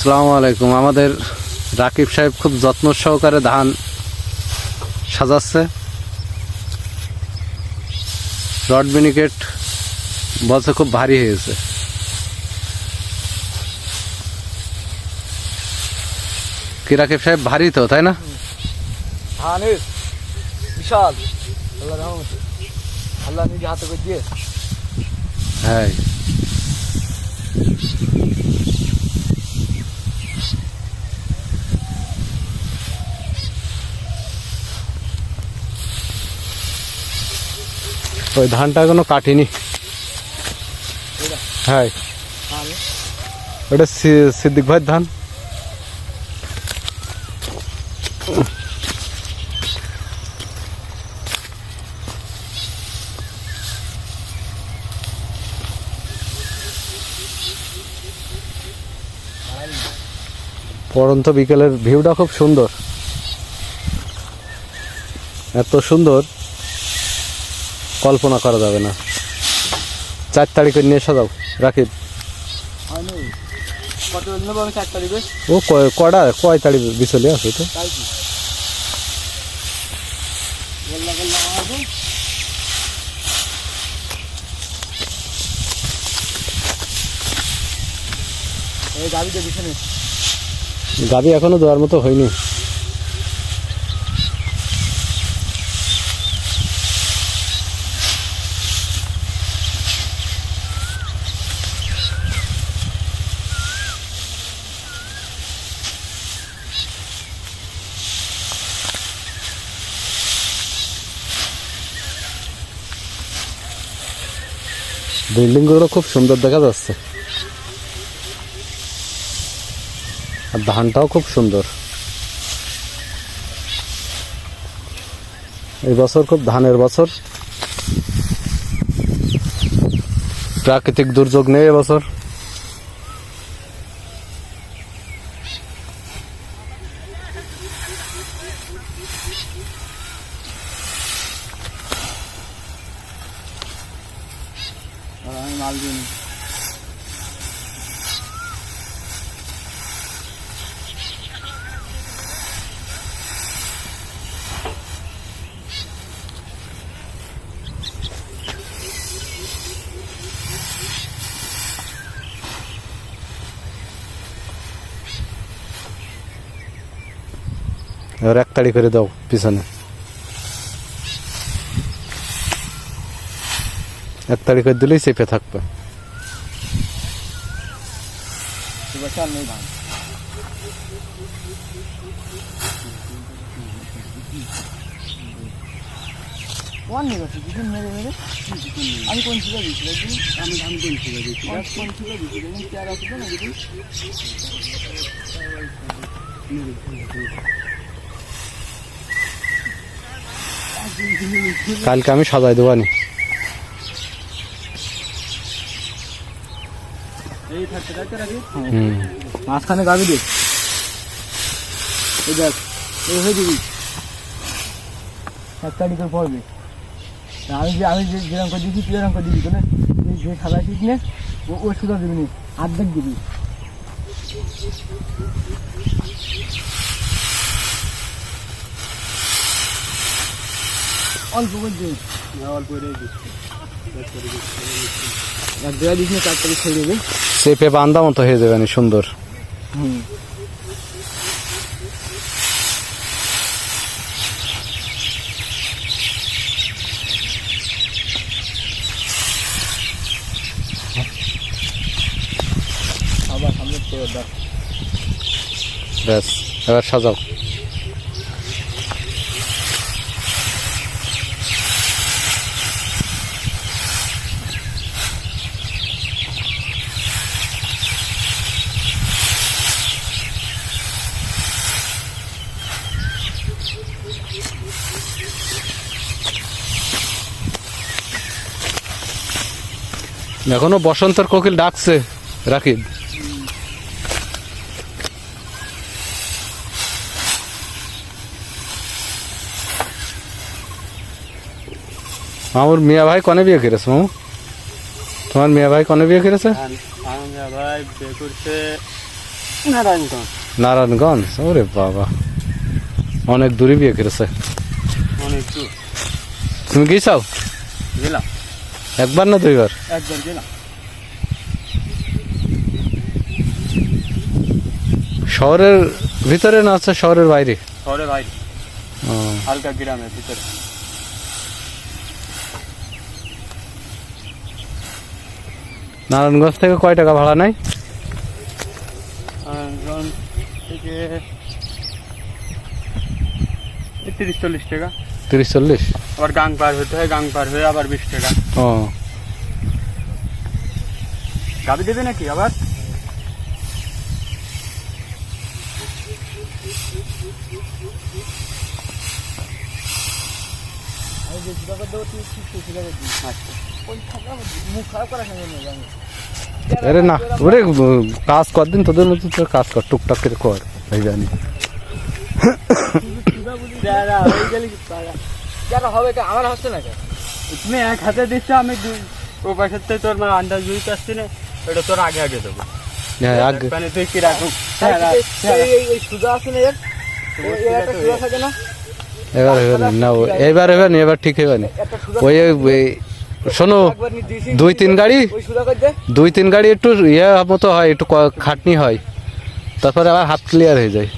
আসসালামু আলাইকুম। আমাদের রাকিব সাহেব খুব যত্ন সহকারে ধান সাজাচ্ছে। রড মিনিকেট বলছে খুব ভারী হয়েছে। কি রাকিব সাহেব ভারী তো তাই না? বিশাল। আল্লাহ রহমতে। আল্লাহ নিজে হাতে করে দিয়ে। হ্যাঁ। ওই ধানটা এখনও কাটিনি। হ্যাঁ। ওটা সিদ্দিক ভাইয়ের ধান। পরন্ত বিকেলের ভিউটা খুব সুন্দর। এত সুন্দর। কল্পনা করা যাবে না। চার তারিখে নিয়ে আমি চার তারিখে ও কটা? কয় তারিখ বিচলে আছে তো গাবি এখনও দেওয়ার মতো হয়নি। বিল্ডিংগুলো খুব সুন্দর দেখা যাচ্ছে। আর ধানটাও খুব সুন্দর। এই বছর খুব ধানের বছর। প্রাকৃতিক দুর্যোগ নেই এবছর আর আমি মাল দিই এবার এক তাড়ি করে দাও পিছনে। এক তাড়ি করে দিলেই চেপে থাকবে। কোন আমি কোন কোন চেয়ার না দিদি কালকে আমি সাজাই দেবো এই থাকতে থাকতে রাখি হুম। মাঝখানে গাবি দে। এই দেখ এই হয়ে দিবি এক তারিখ পড়বে আমি যে আমি যে যেরকম করে দিবি তুই এরকম করে দিবি তো না তুই যে সাদা ঠিক নে ও ও সুদা দিবি নি অর্ধেক দিবি। অল্প করে দে। অল্প করে দিচ্ছি। এক দেওয়া দিস না চার তারিখ ছেড়ে দেবে চেপে বান্ধা মতো হয়ে যাবে সুন্দর। ব্যাস এবার সাজাও। এখনও বসন্তর কোকিল ডাকছে রাকিব। আমার মিয়া ভাই কনে বিয়ে করেছে মামু? তোমার মিয়া ভাই কনে বিয়ে করেছে? নারায়ণগঞ্জ ওরে বাবা। অনেক দূরে বিয়ে করেছে। তুমি গেছাও গেলাম। একবার না দুইবার? একবার গেলাম শহরের ভিতরে না আছে শহরের বাইরে? শহরের বাইরে। হালকা গ্রামের ভিতরে। নারায়ণগঞ্জ থেকে কয় টাকা ভাড়া নেয়? নারায়ণগঞ্জ থেকে তিরিশ চল্লিশ টাকা। তিরিশ চল্লিশ? আবার গাং পার হতে হয় গাং পার হয়ে আবার বিশ টাকা। ও। গাবি দেবে নাকি আবার? আরে না ওরে কাজ কর দিন তোদের মতো তোর কাজ কর টুকটাক করে কর ভাই জানি। আমার হচ্ছে না তুমি এক হাতে দিচ্ছ আমি ও পাশের থেকে তোর মানে আন্দাজ বুঝতে পারছি না। এটা তোর আগে আগে দেবো। হ্যাঁ আগে। তুই কি রাখুন এবার হবে না না ও- এবার হবে না এবার ঠিক হবে না। ওই শোনো দুই তিন গাড়ি দুই তিন গাড়ি একটু ইয়ে মতো হয় একটু ক- খাটনি হয়। তারপরে আবার হাত ক্লিয়ার হয়ে যায়।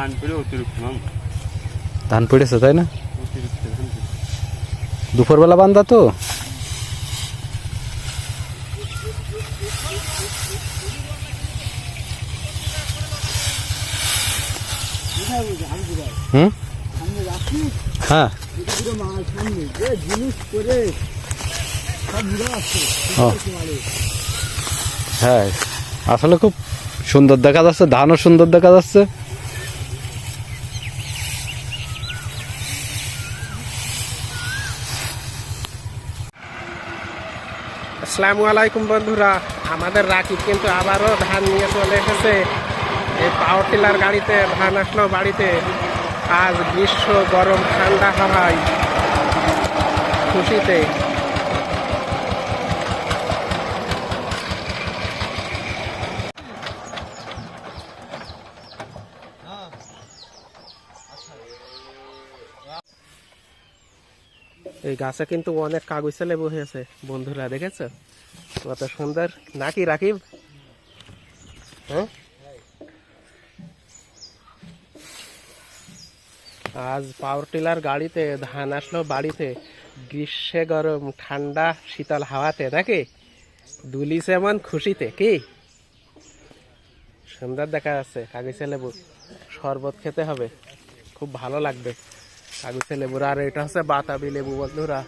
ধান পুরো অতিরিক্ত মাম ধান পড়েছে তাই না অতিরিক্ত ধান দুপুরবেলা বান্ধা তো হুম হ্যাঁ হ্যাঁ আসলে খুব সুন্দর দেখা যাচ্ছে ধানও সুন্দর দেখা যাচ্ছে। আসসালামু আলাইকুম বন্ধুরা। আমাদের রাকিব কিন্তু আবারও ধান নিয়ে চলে এসেছে। এই পাওয়ার টিলার গাড়িতে ধান আসলো বাড়িতে। আজ গ্রীষ্ম, গরম, ঠান্ডা হওয়ায় খুশিতে। এই গাছে কিন্তু অনেক কাগজে লেবু হয়েছে বন্ধুরা দেখেছ? কত সুন্দর। নাকি রাকিব? হ্যাঁ? আজ পাওয়ার টিলার গাড়িতে, ধান আসলো বাড়িতে। গ্রীষ্মে গরম, ঠান্ডা, শীতল হাওয়াতে, নাকি? দুলিস এমন খুশিতে, কি? সুন্দর দেখা যাচ্ছে, কাগজে লেবু শরবত খেতে হবে। খুব ভালো লাগবে। কাগজে লেবুর আর এটা হচ্ছে বাতাবি লেবু বন্ধুরা।